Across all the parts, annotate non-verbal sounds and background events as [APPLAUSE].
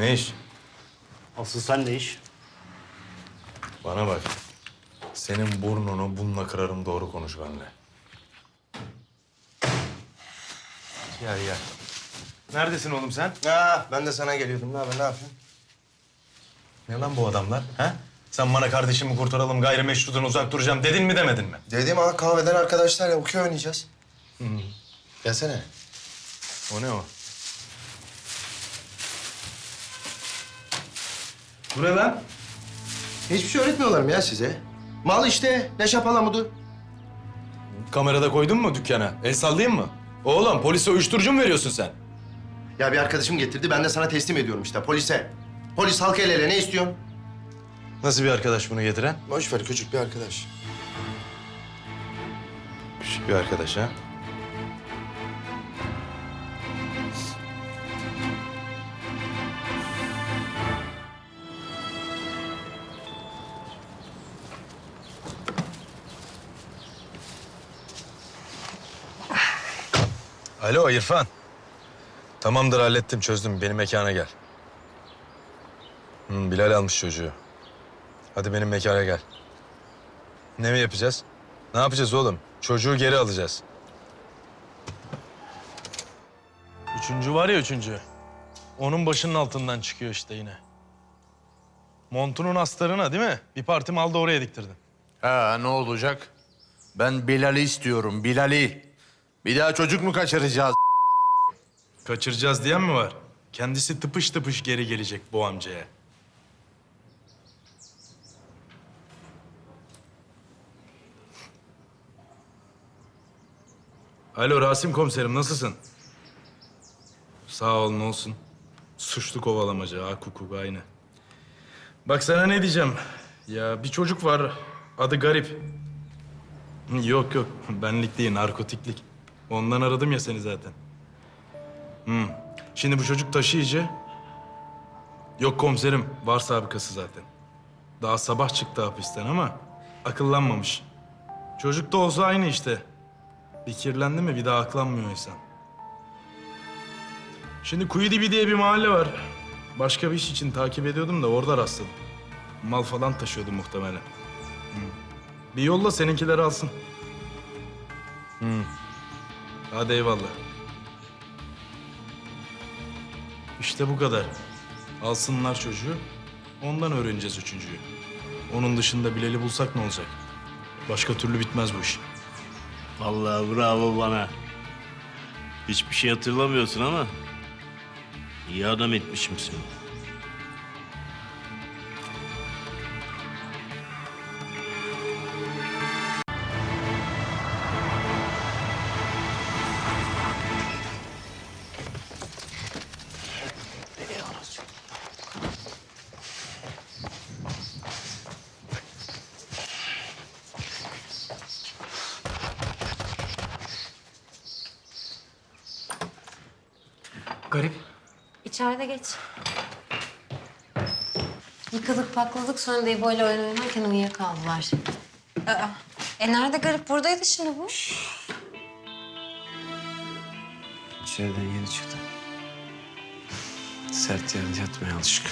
Ne iş? Asıl sen ne iş? Bana bak. Senin burnunu bununla kırarım doğru konuş benimle. Gel gel. Neredesin oğlum sen? Ha, ben de sana geliyordum. Ne haber, ne yapıyorsun? Ne lan bu adamlar? Ha? Sen bana kardeşimi kurtaralım, gayrimeşrudan uzak duracağım dedin mi demedin mi? Dedim ha kahveden arkadaşlarla okey oynayacağız. Gelsene. O ne o? Bu ne lan? Hiçbir şey öğretmiyorlar mı ya size? Mal işte, ne şapalamudu? Kamerada koydun mu dükkana? El sallayayım mı? Oğlum polise uyuşturucu mu veriyorsun sen? Ya bir arkadaşım getirdi, ben de sana teslim ediyorum işte polise. Polis halk el ele, ne istiyorsun? Nasıl bir arkadaş bunu getiren? Boş ver, küçük bir arkadaş. Küçük bir arkadaş ha. Alo İrfan. Tamamdır hallettim çözdüm. Benim mekana gel. Hı, Bilal almış çocuğu. Hadi benim mekana gel. Ne mi yapacağız? Ne yapacağız oğlum? Çocuğu geri alacağız. Üçüncü var ya üçüncü. Onun başının altından çıkıyor işte yine. Montunun astarına değil mi? Bir parti mal da oraya diktirdin. Ha ne olacak? Ben Bilal'i istiyorum, Bilal'i. Bir daha çocuk mu kaçıracağız? Kaçıracağız diyen mi var? Kendisi tıpış tıpış geri gelecek bu amcaya. Alo Rasim komiserim nasılsın? Sağ ol ne olsun. Suçlu kovalamaca, hak hukuk aynı. Bak sana ne diyeceğim. Ya bir çocuk var, adı Garip. Yok yok, benlik değil, narkotiklik. Ondan aradım ya seni zaten. Hmm. Şimdi bu çocuk taşıyıcı. Yok komiserim, var sabıkası zaten. Daha sabah çıktı hapisten ama akıllanmamış. Çocuk da olsa aynı işte. Bir kirlendi mi bir daha aklanmıyor insan. Şimdi Kuyudibi diye bir mahalle var. Başka bir iş için takip ediyordum da orada rastladım. Mal falan taşıyordu muhtemelen. Hmm. Bir yolla seninkileri alsın. Hmm. Hadi eyvallah. İşte bu kadar. Alsınlar çocuğu. Ondan öğreneceğiz üçüncüyü. Onun dışında Bilal'i bulsak ne olacak? Başka türlü bitmez bu iş. Vallahi bravo bana. Hiçbir şey hatırlamıyorsun ama iyi adam etmişim seni. Garip. İçeride geç. Yıkadık pakladık sonra da İbo ile oyun oynarken uyuyakaldılar. Aa, e nerede garip? Buradaydı şimdi bu. İçeriden yeni çıktı. Sert yerde yatmaya alışık.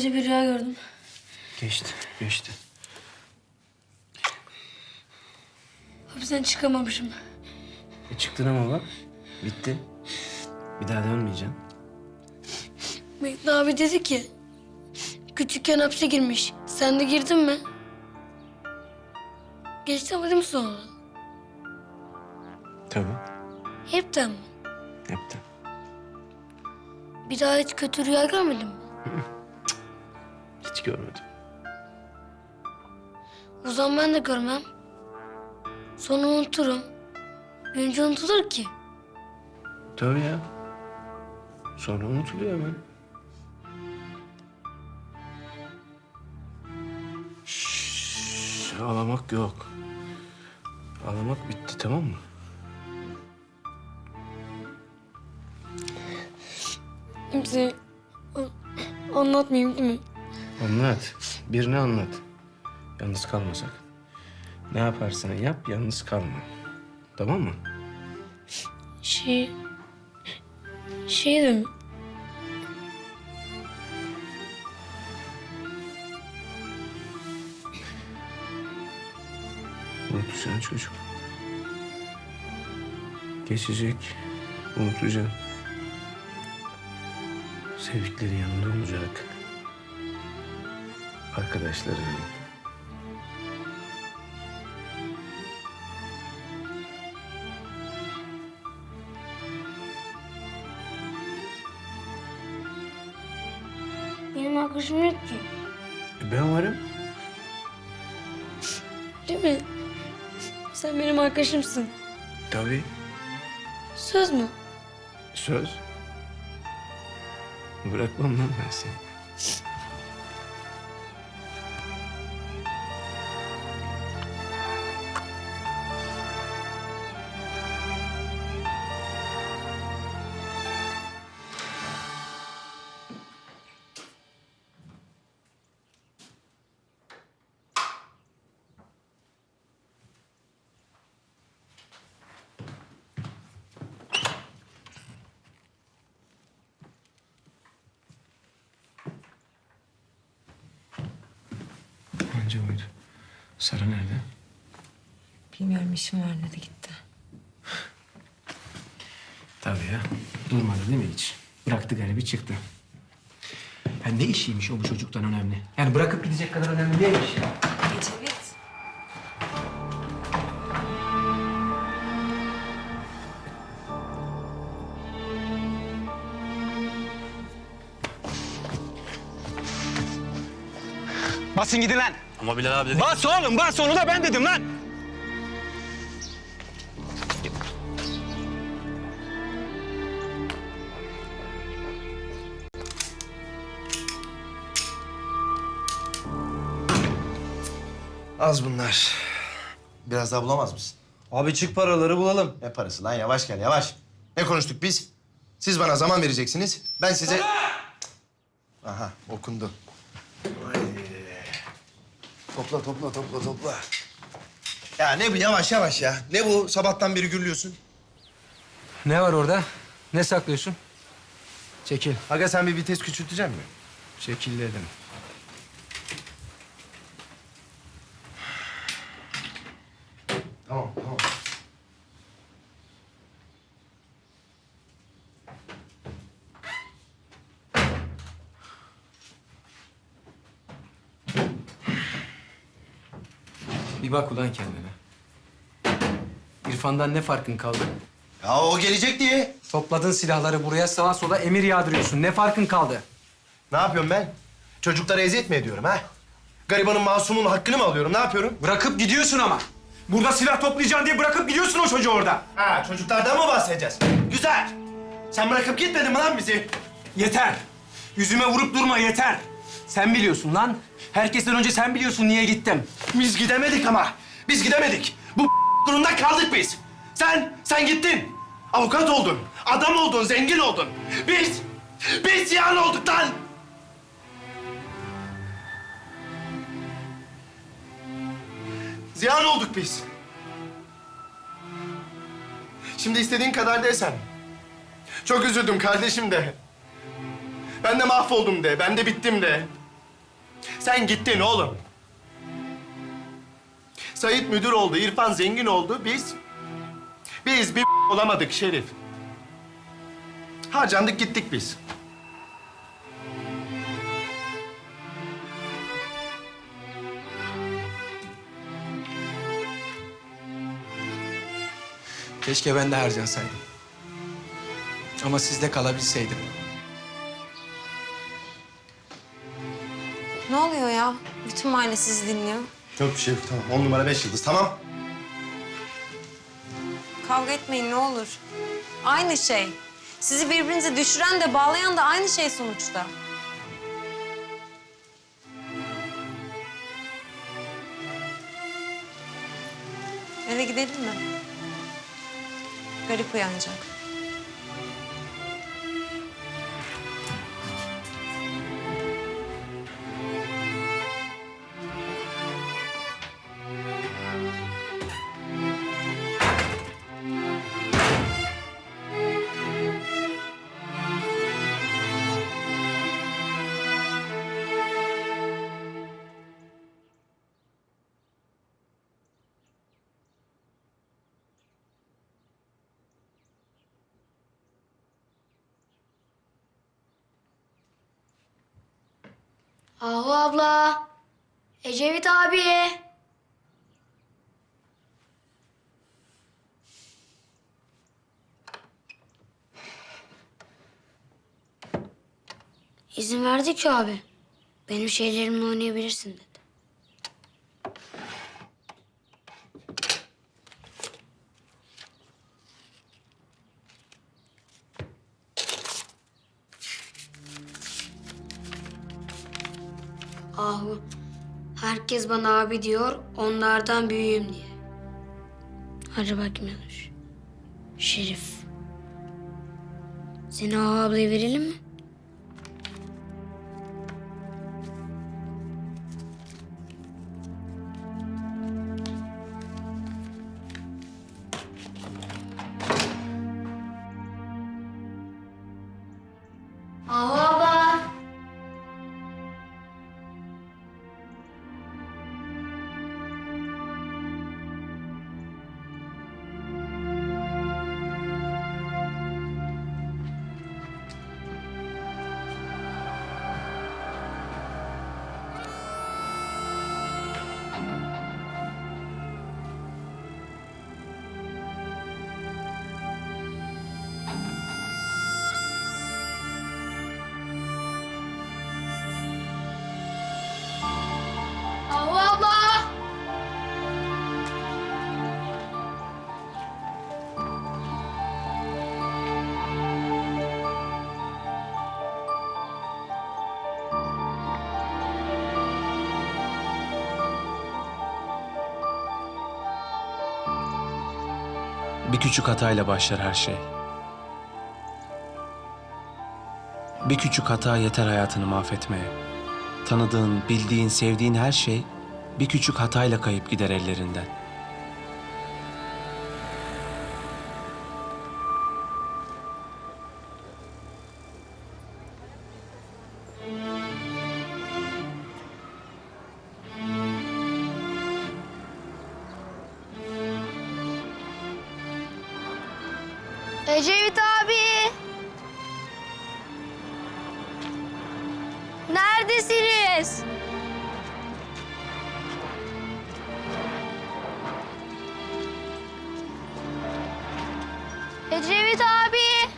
Gece bir rüya gördüm. Geçti, geçti. Hapisten çıkamamışım. E çıktın ama bak. Bitti. Bir daha dönmeyeceğim. Mehdi abi dedi ki... Küçükken hapse girmiş. Sen de girdin mi? Geçtemedin sonra. Tabii. Hepten mi? Hepten. Bir daha hiç kötü rüya görmedin mi? Hiç görmedim. O zaman ben de görmem. Sonra unuturum. Büyünce unutulur ki. Tabii ya. Sonra unutuluyor hemen. Şşş, ağlamak yok. Ağlamak bitti tamam mı? Kimseye anlatmayayım değil mi? Anlat. Birine anlat. Yalnız kalmasak. Ne yaparsan yap yalnız kalma. Tamam mı? Şey... Şey de mi? Unutacaksın çocuk. Geçecek. Unutacaksın. Sevdikleri yanında olacak. Arkadaşların. Benim arkadaşım yok ki. E ben varım. Değil mi? Sen benim arkadaşımsın. Tabii. Söz mü? Söz. Bırakmam lan ben seni. Anca buydu. Sara nerede? Bilmiyorum işim var dedi gitti. Tabii ya. Durmadı değil mi hiç? Bıraktı garibi çıktı. Ya ne işiymiş o bu çocuktan önemli? Yani bırakıp gidecek kadar önemli değilmiş ya. Ecevit. Basın gidin lan. Ama Bilal abi dedi. Bas oğlum bas onu da ben dedim lan. Az bunlar. Biraz daha bulamaz mısın? Abi çık paraları bulalım. Ne parası lan? Yavaş gel, yavaş. Ne konuştuk biz? Siz bana zaman vereceksiniz. Ben size... Aha, okundu. Topla, topla, topla, topla. Ya ne bu? Yavaş, yavaş ya. Ne bu? Sabahtan beri gürlüyorsun. Ne var orada? Ne saklıyorsun? Çekil. Aga sen bir vites küçültecek misin? Çekil dedim. Bir bak ulan kendine. İrfan'dan ne farkın kaldı? Ya o gelecek diye. Topladın silahları buraya sağa sola emir yağdırıyorsun. Ne farkın kaldı? Ne yapıyorum ben? Çocuklara eziyet mi ediyorum ha? Garibanın masumun hakkını mı alıyorum? Ne yapıyorum? Bırakıp gidiyorsun ama. Burada silah toplayacaksın diye bırakıp gidiyorsun o çocuğu orada. Ha, çocuklardan mı bahsedeceğiz? Güzel. Sen bırakıp gitmedin mi lan bizi? Yeter. Yüzüme vurup durma yeter. Sen biliyorsun lan. Herkesten önce sen biliyorsun niye gittim. Biz gidemedik ama. Biz gidemedik. Bu [LAUGHS] durumda kaldık biz. Sen, sen gittin. Avukat oldun. Adam oldun, zengin oldun. Biz, biz ziyan olduk lan. Ziyan olduk biz. Şimdi istediğin kadar de sen. Çok üzüldüm kardeşim de. Ben de mahvoldum de, ben de bittim de. Sen gittin oğlum. Sait müdür oldu, İrfan zengin oldu. Biz, biz bir [LAUGHS] olamadık Şerif. Harcandık gittik biz. Keşke ben de harcansaydım. Ama sizde kalabilseydim. Ne oluyor ya? Bütün mahalle sizi dinliyor. Yok bir şey yok, tamam. On numara beş yıldız, tamam. Kavga etmeyin ne olur. Aynı şey. Sizi birbirinize düşüren de bağlayan da aynı şey sonuçta. Eve gidelim mi? Garip uyanacak. İzin verdi ki abi. Benim şeylerimle oynayabilirsin dedi. Ahu, herkes bana abi diyor, onlardan büyüğüm diye. Hadi bakayım Yanuş. Şerif. Seni Ahu ablaya verelim mi? Ahu Bir küçük hatayla başlar her şey. Bir küçük hata yeter hayatını mahvetmeye. Tanıdığın, bildiğin, sevdiğin her şey bir küçük hatayla kayıp gider ellerinden. Ecevit abi.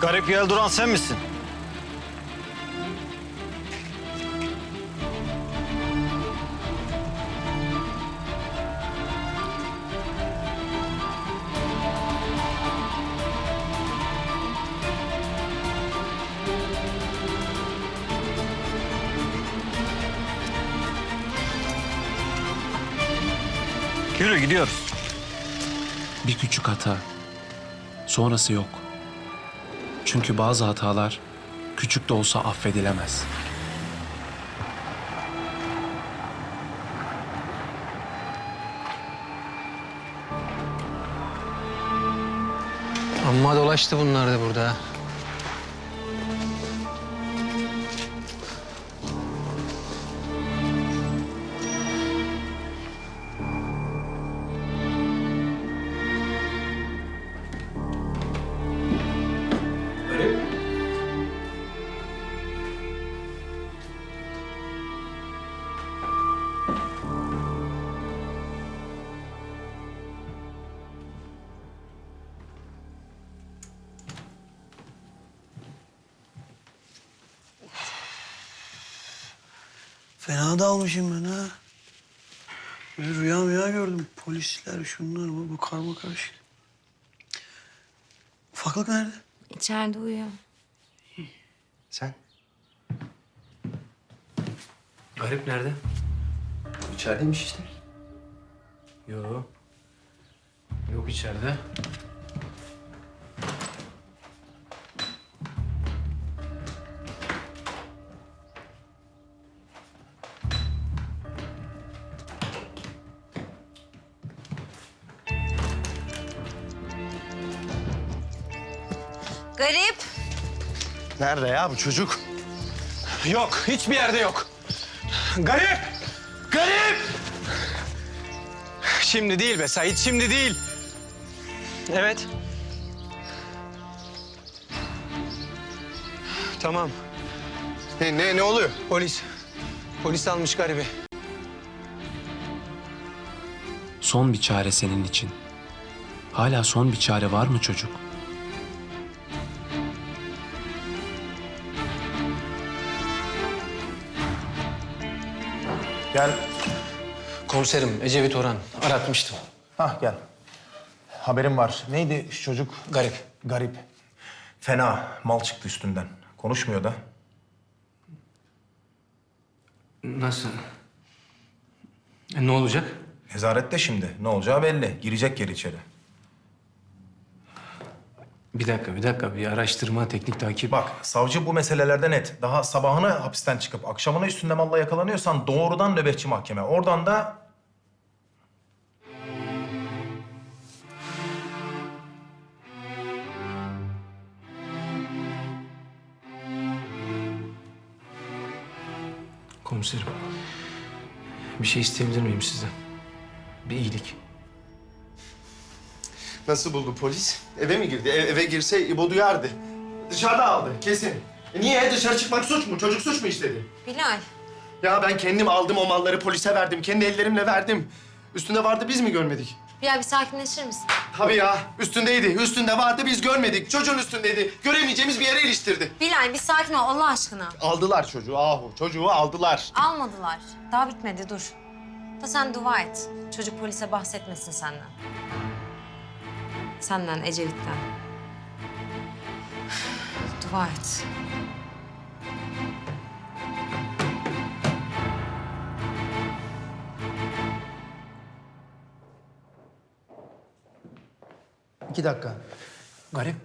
Garip yel duran sen misin? Sonrası yok. Çünkü bazı hatalar küçük de olsa affedilemez. Amma dolaştı bunlar da burada. Fena dalmışım ben ha. Böyle rüya rüya gördüm. Polisler, şunlar, bu, bu karma karışık. Ufaklık nerede? İçeride uyuyor. Sen? Garip nerede? İçerideymiş işte. Yok. Yok içeride. Nerede ya bu çocuk? Yok, hiçbir yerde yok. Garip! Garip! Şimdi değil be Sait, şimdi değil. Evet. Tamam, Ne, ne, ne oluyor? polis. Polis almış garibi. Son bir çare senin için. Hala son bir çare var mı çocuk? Gel. Komiserim Ecevit Orhan. Aratmıştım. Hah gel. Haberim var. Neydi şu çocuk? Garip. Garip. Fena. Mal çıktı üstünden. Konuşmuyor da. Nasıl? E, ne olacak? Nezarette şimdi. Ne olacağı belli. Girecek geri içeri. Bir dakika, bir dakika. Bir araştırma, teknik takip. Bak savcı bu meselelerde net. Daha sabahını hapisten çıkıp akşamına üstünde malla yakalanıyorsan doğrudan nöbetçi mahkeme. Oradan da Komiserim. Bir şey isteyebilir miyim sizden? Bir iyilik. Nasıl buldu polis? Eve mi girdi? E- eve girse İbo duyardı. Dışarıda aldı kesin. E niye? Dışarı çıkmak suç mu? Çocuk suç mu istedi? Bilal. Ya ben kendim aldım o malları polise verdim. Kendi ellerimle verdim. Üstünde vardı biz mi görmedik? Bilal bir sakinleşir misin? Tabii ya. Üstündeydi. Üstünde vardı biz görmedik. Çocuğun üstündeydi. Göremeyeceğimiz bir yere iliştirdi. Bilal bir sakin ol Allah aşkına. Aldılar çocuğu ahu. Çocuğu aldılar. Almadılar. Daha bitmedi dur. Da sen dua et. Çocuk polise bahsetmesin senden. Senden, Ecevit'ten. dua et. İki dakika. Garip.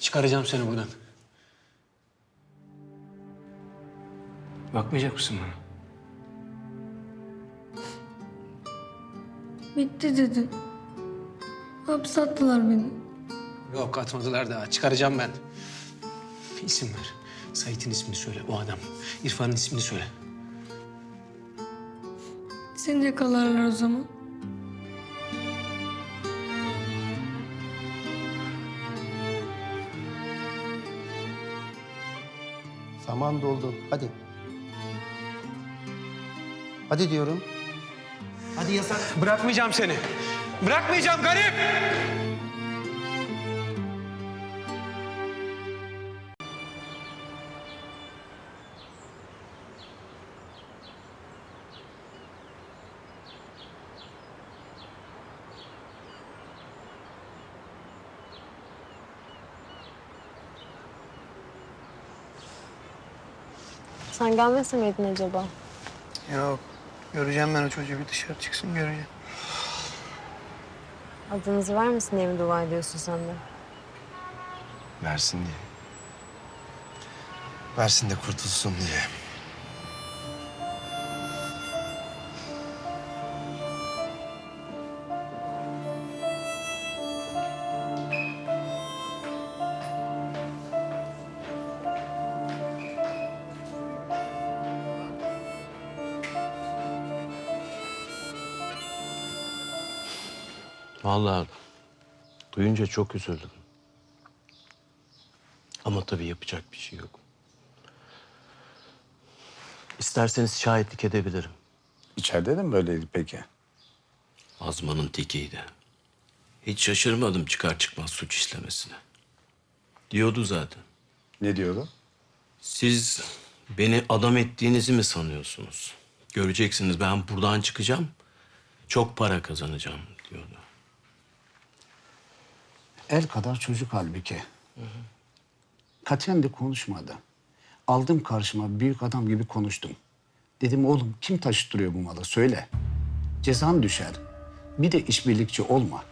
Çıkaracağım seni buradan. Bakmayacak mısın bana? Bitti dedin. Hapse attılar beni. Yok atmadılar daha. Çıkaracağım ben. İsim ver. Sait'in ismini söyle. O adam. İrfan'ın ismini söyle. Seni yakalarlar o zaman. Zaman doldu. Hadi. Hadi diyorum. Hadi yasak. Bırakmayacağım seni. Bırakmayacağım garip! Sen gelmese miydin acaba? Yok. Göreceğim ben o çocuğu bir dışarı çıksın göreceğim. Adınızı vermesin diye mi dua ediyorsun sen de? Versin diye. Versin de kurtulsun diye. Vallahi duyunca çok üzüldüm. Ama tabii yapacak bir şey yok. İsterseniz şahitlik edebilirim. İçeride de mi böyleydi peki? Azman'ın tekiydi. Hiç şaşırmadım çıkar çıkmaz suç işlemesine. Diyordu zaten. Ne diyordu? Siz Beni adam ettiğinizi mi sanıyorsunuz? Göreceksiniz ben buradan çıkacağım. Çok para kazanacağım diyordu. El kadar çocuk halbuki. Katiyen de konuşmadı. Aldım karşıma büyük adam gibi konuştum. Dedim oğlum kim taşıttırıyor bu malı söyle. Cezan düşer. Bir de işbirlikçi olma.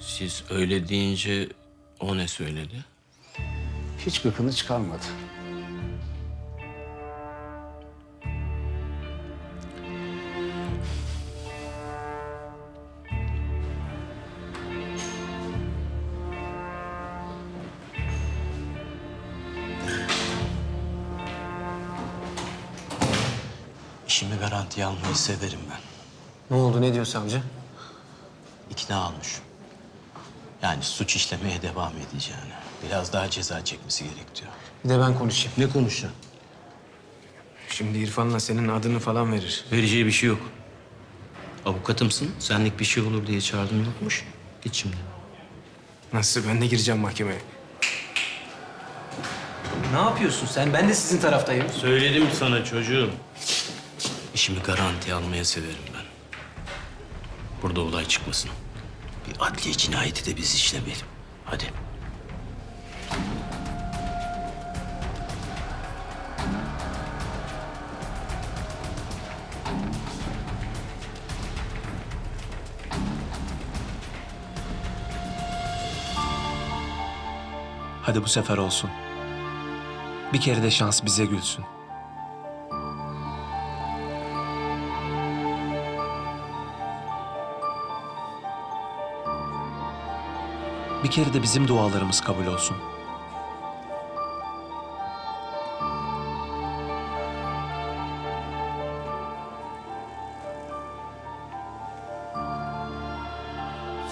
Siz öyle deyince o ne söyledi? Hiç gıkını çıkarmadı. Garantiye almayı severim ben. Ne oldu ne diyor savcı? İkna almış. Yani suç işlemeye devam edeceğini. Biraz daha ceza çekmesi gerek diyor. Bir de ben konuşayım. Ne konuşacaksın? Şimdi İrfan'la senin adını falan verir. Vereceği bir şey yok. Avukatımsın. Senlik bir şey olur diye çağırdım yokmuş. Git şimdi. Nasıl ben de gireceğim mahkemeye. Ne yapıyorsun sen? Ben de sizin taraftayım. Söyledim sana çocuğum. İşimi garantiye almaya severim ben. Burada olay çıkmasın. Bir adliye cinayeti de biz işlemeyelim. Hadi. Hadi bu sefer olsun. Bir kere de şans bize gülsün. Bir kere de bizim dualarımız kabul olsun.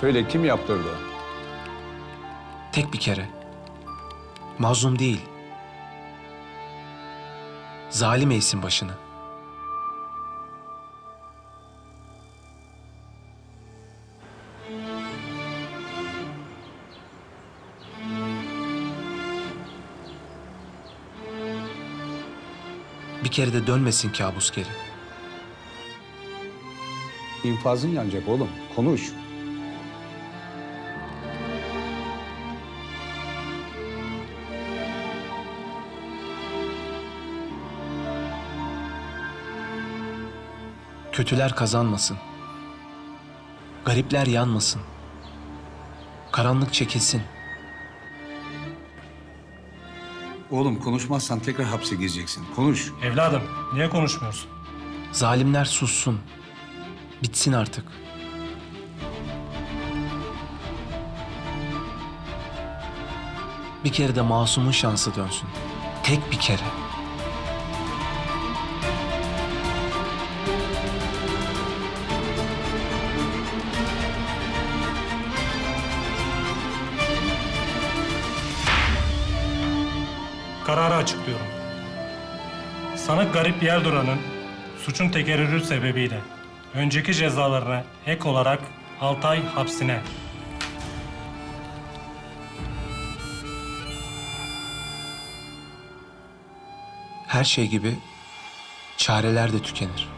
Söyle kim yaptırdı? Tek bir kere. Mazlum değil. Zalim eğsin başını. Kere de dönmesin kabus geri. İnfazın yanacak oğlum. Konuş. Kötüler kazanmasın. Garipler yanmasın. Karanlık çekilsin. Oğlum konuşmazsan tekrar hapse gireceksin. Konuş. Evladım niye konuşmuyorsun? Zalimler sussun. Bitsin artık. Bir kere de masumun şansı dönsün. Tek bir kere. Açıklıyorum. Sanık Garip Yelduran'ın suçun tekerrürü sebebiyle önceki cezalarına ek olarak 6 ay hapsine Her şey gibi çareler de tükenir.